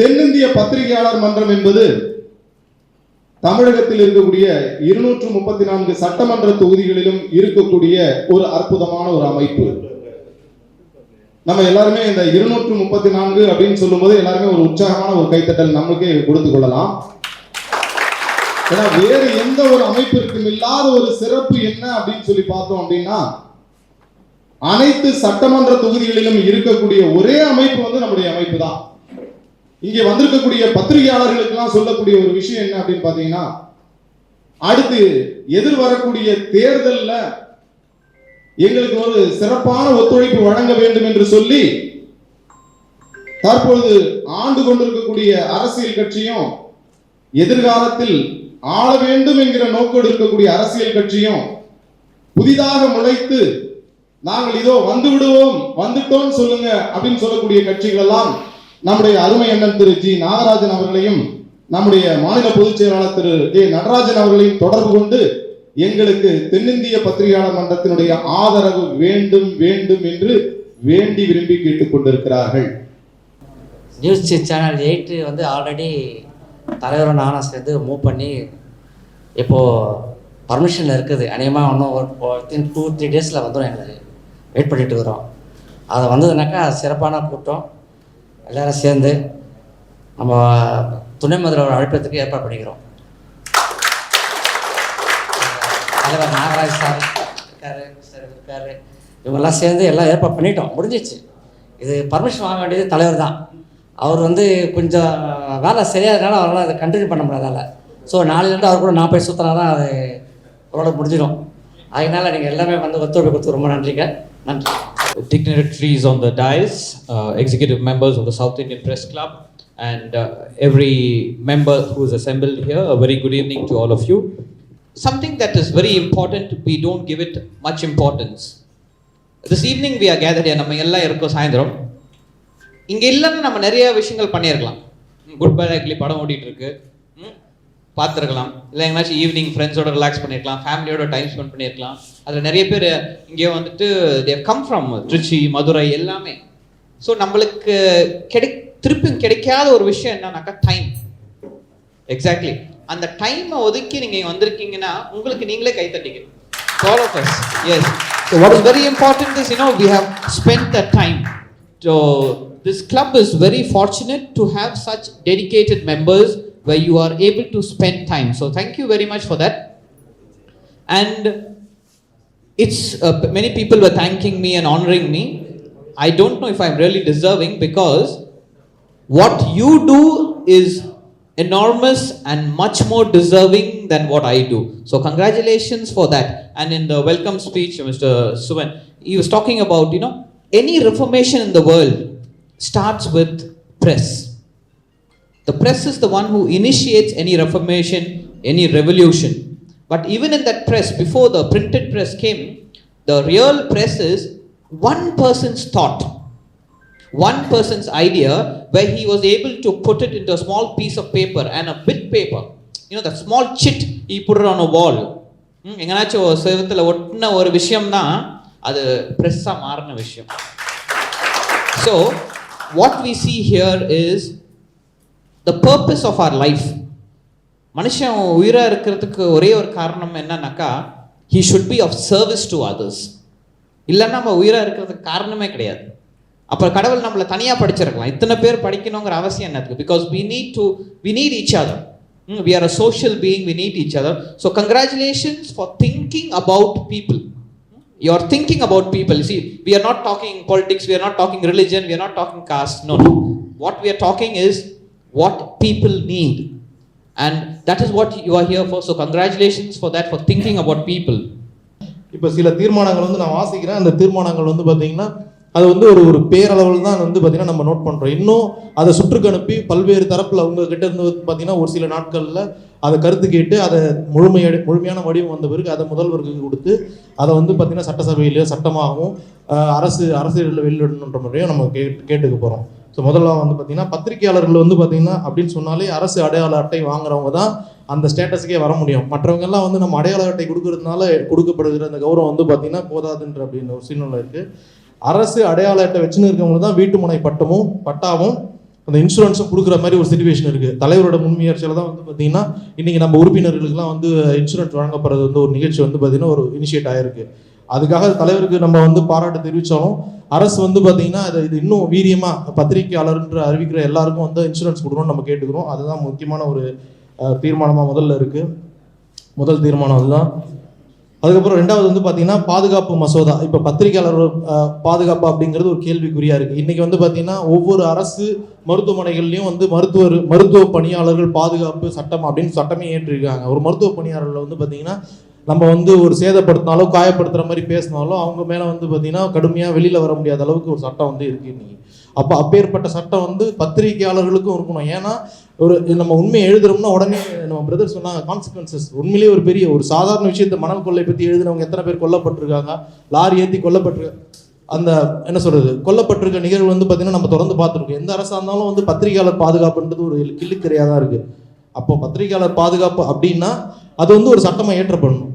தென்னிந்திய பத்திரிகையாளர் மன்றம் என்பது தமிழகத்தில் இருக்கக்கூடிய இருநூற்று முப்பத்தி நான்கு சட்டமன்ற தொகுதிகளிலும் இருக்கக்கூடிய ஒரு அற்புதமான ஒரு அமைப்பு. நம்ம எல்லாருமே இந்த இருநூற்று முப்பத்தி நான்கு அப்படின்னு சொல்லும்போது எல்லாருமே ஒரு உற்சாகமான ஒரு கைத்தட்டல் நம்மளுக்கே கொடுத்து கொள்ளலாம். ஏன்னா வேறு எந்த ஒரு அமைப்பிற்கும் இல்லாத ஒரு சிறப்பு என்ன அப்படின்னு சொல்லி பார்த்தோம் அப்படின்னா அனைத்து சட்டமன்ற தொகுதிகளிலும் இருக்கக்கூடிய ஒரே அமைப்பு வந்து நம்முடைய அமைப்பு தான். இங்கே வந்திருக்கக்கூடிய பத்திரிகையாளர்களுக்கெல்லாம் சொல்லக்கூடிய ஒரு விஷயம் என்ன அப்படின்னு பாத்தீங்கன்னா அடுத்து எதிர் வரக்கூடிய தேர்தல்ல எங்களுக்கு ஒரு சிறப்பான ஒத்துழைப்பு வழங்க வேண்டும் என்று சொல்லி தற்பொழுது ஆண்டு கொண்டிருக்கக்கூடிய அரசியல் கட்சியும் எதிர்காலத்தில் ஆள வேண்டும் என்கிற நோக்கோடு இருக்கக்கூடிய அரசியல் கட்சியும் புதிதாக முளைத்து நாங்கள் இதோ வந்து விடுவோம் வந்துட்டோம் சொல்லுங்க அப்படின்னு சொல்லக்கூடிய கட்சிகள் எல்லாம் நம்முடைய அருமை அண்ணன் திரு ஜி நாகராஜன் அவர்களையும் நம்முடைய மாநில பொதுச் செயலாளர் திரு ஜே நடராஜன் அவர்களையும் தொடர்பு கொண்டு எங்களுக்கு தென்னிந்திய பத்திரிகையாளர் மன்றத்தினுடைய ஆதரவு வேண்டும் வேண்டும் என்று வேண்டி விரும்பி கேட்டுக் கொண்டிருக்கிறார்கள். நியூஸ் சேனல் எயிட்டு வந்து ஆல்ரெடி தலைவரும் நானும் சேர்ந்து மூவ் பண்ணி இப்போது பர்மிஷனில் இருக்குது. அநேகமாக இன்னும் ஒரு வித்தின் டூ த்ரீ டேஸில் வந்துடும் எங்களுக்கு வெயிட் பண்ணிட்டு இருக்கிறோம். அது வந்ததுனாக்கா சிறப்பான கூட்டம். எல்லாரும் சேர்ந்து நம்ம துணை முதல்வர் அழைப்பதற்கு ஏற்பாடு பண்ணிக்கிறோம். தலைவர் நாகராஜ் சார் இருக்காரு சார் இருக்காரு. இவங்கெல்லாம் சேர்ந்து எல்லாம் ஏற்பாடு பண்ணிட்டோம். முடிஞ்சிச்சு. இது பர்மிஷன் வாங்க வேண்டியது தலைவர் தான். அவர் வந்து கொஞ்சம் வேலை சரியாதனால அவரால் அதை கண்டினியூ பண்ண முடியாதால ஸோ நாளையிலேருந்து அவர் கூட நான் போய் சுற்றினா தான் அது அவரோட முடிஞ்சிடும். அதனால் நீங்கள் எல்லாமே வந்து ஒத்துழைப்பு கொடுத்து ரொம்ப நன்றிங்க. நன்றி. Dignitaries on the dais, uh, executive members of the South Indian Press Club, and uh, every member who is assembled here, a very good evening to all of you. Something that is very important, we don't give it much importance. This evening we are gathered here, நம்ம எல்லாம் இருக்கோம் சாயந்தரம் இங்கே இல்லைன்னா நம்ம நிறைய விஷயங்கள் பண்ணியிருக்கலாம் குட் பை அக்லி படம் ஓடிட்டு இருக்கு பார்த்துருக்கலாம். இல்லை எங்கேனாச்சும் ஈவினிங் ஃப்ரெண்ட்ஸோட ரிலாக்ஸ் பண்ணியிருக்கலாம் ஃபேமிலியோட டைம் ஸ்பெண்ட் பண்ணியிருக்கலாம் அதில் நிறைய பேர் இங்கே வந்துட்டு they come from Trichy Madurai எல்லாமே. ஸோ நம்மளுக்கு கிடை திருப்பி கிடைக்காத ஒரு விஷயம் என்னன்னாக்கா டைம் எக்ஸாக்ட்லி அந்த டைமை ஒதுக்கி நீங்கள் வந்திருக்கீங்கன்னா உங்களுக்கு நீங்களே கை தட்டிங்க all of us yes. So what is very important is you know we have spent that time. So this club is very fortunate to have such dedicated members. Where you are able to spend time so thank you very much for that and it's uh, many people were thanking me and honoring me i don't know if i'm really deserving because what you do is enormous and much more deserving than what I do. So, congratulations for that. And in the welcome speech, Mr. Suvan, he was talking about, you know, any reformation in the world starts with press. The press is the one who initiates any reformation, any revolution. But even in that press, before the printed press came, the real press is one person's thought one person's idea where he was able to put it into a small piece of paper and a bit paper you know that small chit he put it on a wall ம், எங்கனாச்சும் ஒரு செவத்துல ஒட்டின ஒரு விஷயம் தான் அது ப்ரெஸ்ஸாக மாறின விஷயம் so what we see here is purpose of our life மனுஷன் உயிராக இருக்கிறதுக்கு ஒரே ஒரு காரணம் என்னன்னாக்கா he should be of service to others இல்லைன்னா நம்ம உயிராக இருக்கிறதுக்கு காரணமே கிடையாது அப்புறம் கடவுள் நம்மளை தனியாக படிச்சிருக்கலாம் இத்தனை பேர் படிக்கணுங்கிற அவசியம் என்னத்துக்கு because we need to we need each other we are a social being we need each other so congratulations for thinking about people you are thinking about people see we are not talking politics we are not talking religion we are not talking caste no no what we are talking is what people need. And that is what you are here for. So congratulations for that for thinking about people. இப்போ சில தீர்மானங்கள் வந்து நான் வாசிக்கிறேன். அந்த தீர்மானங்கள் வந்து பார்த்தீங்கன்னா அது வந்து ஒரு ஒரு பேரளவில் தான் வந்து பார்த்தீங்கன்னா நம்ம நோட் பண்ணுறோம் இன்னும் அதை சுற்றுக்கு அனுப்பி பல்வேறு தரப்பில் அவங்க கிட்ட இருந்து பார்த்தீங்கன்னா ஒரு சில நாட்களில் அதை கருத்து கேட்டு அதை முழுமைய முழுமையான வடிவம் வந்த பிறகு அதை முதல்வருக்கு கொடுத்து அதை வந்து பார்த்தீங்கன்னா சட்டசபையிலேயோ சட்டமாகவும் அரசு அரசியலில் வெளியிடணுன்ற முறையும் நம்ம கே கேட்டுக்க போகிறோம் ஸோ முதல்ல வந்து பார்த்தீங்கன்னா பத்திரிகையாளர்கள் வந்து பார்த்தீங்கன்னா அப்படின்னு சொன்னாலே அரசு அடையாள அட்டை வாங்குறவங்க தான் அந்த ஸ்டேட்டஸுக்கே வர முடியும். மற்றவங்கெல்லாம் வந்து நம்ம அடையாள அட்டை கொடுக்கறதுனால கொடுக்கப்படுகிற அந்த கௌரவம் வந்து பார்த்தீங்கன்னா போதாதுன்ற அப்படின்னு ஒரு சூழ்நிலை இருக்குது அரசு அடையாள அட்டை வச்சுன்னு இருக்கவங்க தான் வீட்டுமனை பட்டமும் பட்டாவும் அந்த இன்சூரன்ஸும் கொடுக்குற மாதிரி ஒரு சுச்சுவேஷன் இருக்குது தலைவரோட முன்முயற்சியில் தான் வந்து பார்த்தீங்கன்னா இன்றைக்கி நம்ம உறுப்பினர்களுக்கெல்லாம் வந்து இன்சூரன்ஸ் வழங்கப்படுறது வந்து ஒரு நிகழ்ச்சி வந்து பார்த்தீங்கன்னா ஒரு இனிஷியேட் ஆகிருக்கு அதுக்காக தலைவருக்கு நம்ம வந்து பாராட்டு தெரிவித்தாலும் அரசு வந்து பார்த்தீங்கன்னா இது இது இன்னும் வீரியமாக பத்திரிகையாளர்ன்ற அறிவிக்கிற எல்லாருக்கும் வந்து இன்சூரன்ஸ் கொடுக்கணும்னு நம்ம கேட்டுக்கிறோம். அதுதான் முக்கியமான ஒரு தீர்மானமாக முதல்ல இருக்குது முதல் தீர்மானம் அதுதான். அதுக்கப்புறம் ரெண்டாவது வந்து பார்த்தீங்கன்னா பாதுகாப்பு மசோதா. இப்போ பத்திரிகையாளர் பாதுகாப்பு அப்படிங்கிறது ஒரு கேள்விக்குறியா இருக்குது இன்றைக்கி வந்து பார்த்தீங்கன்னா ஒவ்வொரு அரசு மருத்துவமனைகள்லையும் வந்து மருத்துவர் மருத்துவ பணியாளர்கள் பாதுகாப்பு சட்டம் அப்படின்னு சட்டமே ஏற்றிருக்காங்க. ஒரு மருத்துவ பணியாளர்கள் வந்து பார்த்தீங்கன்னா நம்ம வந்து ஒரு சேதப்படுத்தினாலோ காயப்படுத்துகிற மாதிரி பேசினாலும் அவங்க மேலே வந்து பார்த்தீங்கன்னா கடுமையாக வெளியில் வர முடியாத அளவுக்கு ஒரு சட்டம் வந்து இருக்குது இன்னைக்கு. அப்போ அப்பேற்பட்ட சட்டம் வந்து பத்திரிகையாளர்களுக்கும் இருக்கணும். ஏன்னா ஒரு நம்ம உண்மையை எழுதுறோம்னா உடனே நம்ம பிரதர் சொன்னாங்க கான்சிக்வன்சஸ் உண்மையிலேயே ஒரு பெரிய ஒரு சாதாரண விஷயத்த மணல் கொள்ளை பற்றி எழுதினவங்க எத்தனை பேர் கொல்லப்பட்டிருக்காங்க? லாரி ஏற்றி கொல்லப்பட்டிருக்க அந்த என்ன சொல்கிறது கொல்லப்பட்டிருக்க நிகழ்வு வந்து பார்த்திங்கன்னா நம்ம தொடர்ந்து பார்த்துருக்கோம். எந்த அரசா இருந்தாலும் வந்து பத்திரிகையாளர் பாதுகாப்புன்றது ஒரு கிள்ளிக்கரையாக தான் இருக்குது அப்போ பத்திரிகையாளர் பாதுகாப்பு அப்படின்னா அது வந்து ஒரு சட்டமாக ஏற்றப்படணும்.